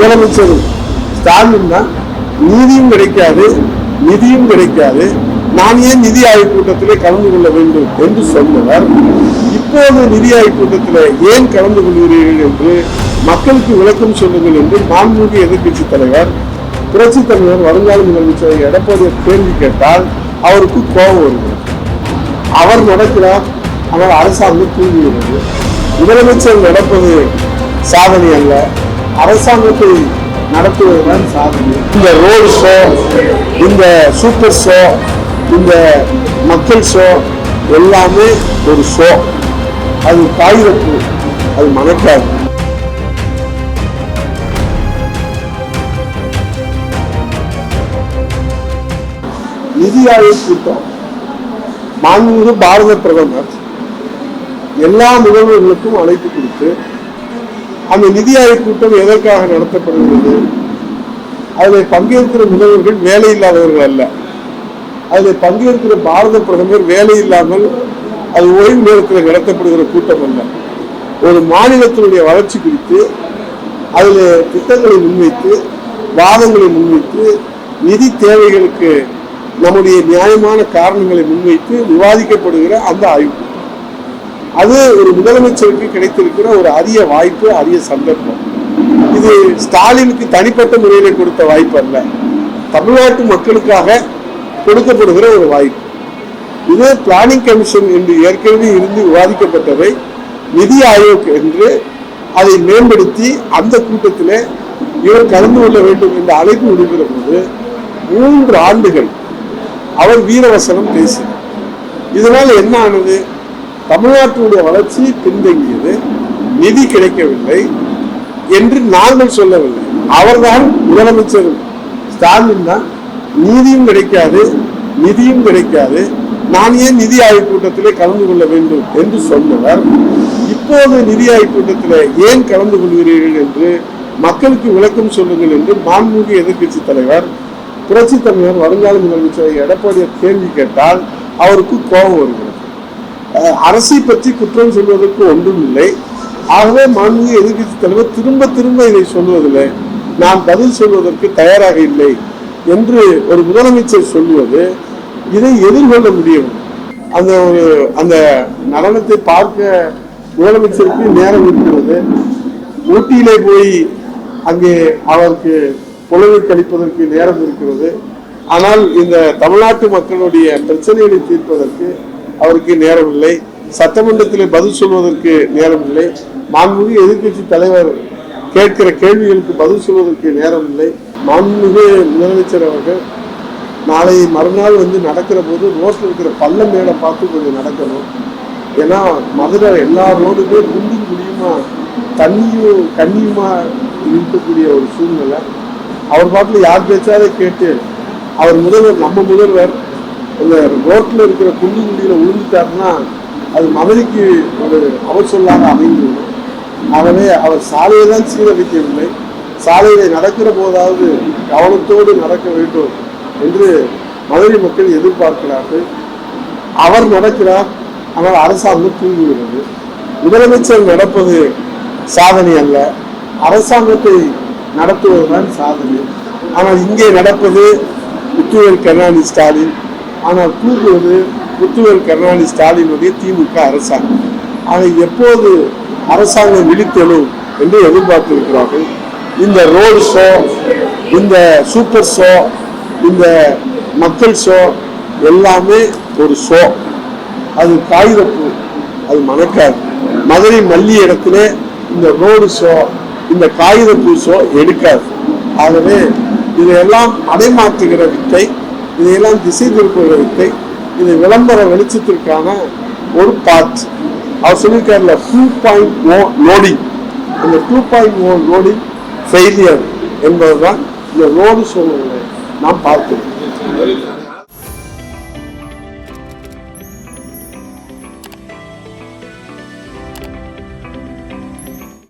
முதலமைச்சர் ஸ்டாலின் தான் நீதியும் கிடைக்காது நிதியும் கிடைக்காது. நான் ஏன் நிதி ஆய்வு கூட்டத்திலே கலந்து கொள்ள வேண்டும் என்று சொன்னவர் இப்போது நிதி ஆய்வு கூட்டத்தில் ஏன் கலந்து கொள்கிறீர்கள் என்று மக்களுக்கு விளக்கம் சொல்லுங்கள் என்று மாண்புமிகு எதிர்க்கட்சி தலைவர் புரட்சி தலைவர் வருங்கால முதலமைச்சர் எடப்பாடியை கேள்வி கேட்டால் அவருக்கு கோபம் வருகிறது. அவர் நடக்கிறார் ஆனால் அரசாங்கம் தூங்குகிறது. முதலமைச்சர் நடப்பது சாதனை அல்ல. அரசாங்கத்தை நடத்துவதுதான் சாதனை. இந்த ரோடு ஷோ இந்த சூப்பர் ஷோ இந்த மக்கள் ஷோ எல்லாமே ஒரு ஷோ அது காகிதப்பு அது மணக்காது. நிதி ஆயோக் கூட்டம் மாண்புமிகு பாரத பிரதமர் எல்லா முதல்வர்களுக்கும் அழைப்பு கொடுத்து அந்த நிதி ஆய்வு கூட்டம் எதற்காக நடத்தப்படுகிறது? அதில் பங்கேற்கிற முதல்வர்கள் வேலை இல்லாதவர்கள் அல்ல. அதில் பங்கேற்கிற பாரத பிரதமர் வேலை இல்லாமல் அது ஓய்வு நேரத்தில் நடத்தப்படுகிற கூட்டம் அல்ல. ஒரு மாநிலத்தினுடைய வளர்ச்சி குறித்து அதில் திட்டங்களை முன்வைத்து வாதங்களை முன்வைத்து நிதி தேவைகளுக்கு நம்முடைய நியாயமான காரணங்களை முன்வைத்து விவாதிக்கப்படுகிற அந்த ஆய்வு. அது ஒரு முதலமைச்சருக்கு கிடைத்திருக்கிற ஒரு அரிய வாய்ப்பு அரிய சந்தர்ப்பம். இது ஸ்டாலினுக்கு தனிப்பட்ட முறையில் கொடுத்த வாய்ப்பு அல்ல. தமிழ்நாட்டு மக்களுக்காக கொடுக்கப்படுகிற ஒரு வாய்ப்பு. இது பிளானிங் கமிஷன் என்று ஏற்கனவே இருந்து விவாதிக்கப்பட்டவை. நிதி ஆயோக் என்று அதை மேம்படுத்தி அந்த கூட்டத்தில் இவர் கலந்து கொள்ள வேண்டும் என்ற அழைப்பு விடுகிற போது மூன்று ஆண்டுகள் அவர் வீரவசனம் பேசினார். இதனால் என்ன ஆனது? தமிழ்நாட்டினுடைய வளர்ச்சி பின்தங்கியது. நிதி கிடைக்கவில்லை என்று நாங்கள் சொல்லவில்லை. அவர்தான் முதலமைச்சர் ஸ்டாலின் தான். நீதியும் கிடைக்காது நிதியும் கிடைக்காது. நான் ஏன் நிதி ஆய்வு கூட்டத்திலே கலந்து கொள்ள வேண்டும் என்று சொன்னவர். இப்போது நிதி ஆய்வு கூட்டத்தில் ஏன் கலந்து கொள்கிறீர்கள் என்று மக்களுக்கு விளக்கம் சொல்லுங்கள் என்று மாண்புமிகு எதிர்க்கட்சி தலைவர் புரட்சி தலைவர் வருங்கால முதலமைச்சர் எடப்பாடியார் கேள்வி கேட்டால் அவருக்கு கோபம் வருகிறது. அரசை பற்றி குற்றம் சொல்வதற்கு ஒன்றும் இல்லை ஆகவே மாண்புமிகு எதிர்கட்சி தலைவர் திரும்ப திரும்ப இதை சொல்வதில்லை. நான் பதில் சொல்வதற்கு தயாராக இல்லை என்று ஒரு முதலமைச்சர் சொல்வது இதை எதிர்கொள்ள முடியும். அந்த ஒரு அந்த நடனத்தை பார்க்க முதலமைச்சருக்கு நேரம் இருக்கிறது. ஊட்டியிலே போய் அங்கே அவருக்கு பொழுது கழிப்பதற்கு நேரம் இருக்கிறது. ஆனால் இந்த தமிழ்நாட்டு மக்களுடைய பிரச்சனைகளை தீர்ப்பதற்கு அவருக்கு நேரம் இல்லை சட்டமன்றத்தில் பதில் சொல்வதற்கு நேரம் இல்லை மாண்புமிகு எதிர்க்கட்சி தலைவர் கேட்கிற கேள்விகளுக்கு பதில் சொல்வதற்கு நேரம் இல்லை மாண்புமிகு முதலமைச்சர் அவர்கள் நாளை மறுநாள் வந்து நடக்கிற போது ரோட்டில் இருக்கிற பள்ள மேலே பார்த்து கொஞ்சம் நடக்கணும். ஏன்னா மதுரை எல்லா ரோடுமே குண்டும் முடியுமா தண்ணியும் கண்ணியுமா இருக்கக்கூடிய ஒரு சூழ்நிலை. அவர் பாட்டில் யார் பேச்சாலே கேட்டு அவர் முதல்வர் நம்ம முதல்வர் அந்த ரோட்டில் இருக்கிற குண்டு குண்டியில் விழுந்துட்டாருன்னா அது மதுரைக்கு ஒரு அவர் சொல்லாத அமைந்துவிடும். ஆகவே அவர் சாலையை தான் சீரழிக்கவில்லை சாலையில நடக்கிற போதாவது கவனத்தோடு நடக்க வேண்டும் என்று மதுரை மக்கள் எதிர்பார்க்கிறார்கள். அவர் நடக்கிறார் ஆனால் அரசாங்கம் தூங்குகிறது. முதலமைச்சர் நடப்பது சாதனை அல்ல. அரசாங்கத்தை நடத்துவதுதான் சாதனை. ஆனால் இங்கே நடப்பது முத்துவர் கருணாநிதி ஸ்டாலின் ஆனால் தூங்குவது முத்துவேல் கருணாநிதி ஸ்டாலினுடைய திமுக அரசாங்கம். அதை எப்போது அரசாங்கம் விழித்தெழும் என்று எதிர்பார்த்திருக்கிறார்கள். இந்த ரோடு ஷோ இந்த சூப்பர் ஷோ இந்த மக்கள் ஷோ எல்லாமே ஒரு ஷோ அது காகிதப்பூ அது மணக்காது. மதுரை மல்லி இடத்துல இந்த ரோடு ஷோ இந்த காகிதப்பூ ஷோ எடுக்காது. ஆகவே இதையெல்லாம் அடைமாற்றுகிற வித்தை இதையெல்லாம் திசை திருப்புகிற இது விளம்பர வெளிச்சத்திற்கான ஒரு பார்ட் அவர் சொல்லியிருக்காருல two point O oh loading அந்த two point O loading failure என்பதுதான் இந்த ரோடு சூழ்நிலை நாம் பார்க்கிறோம்.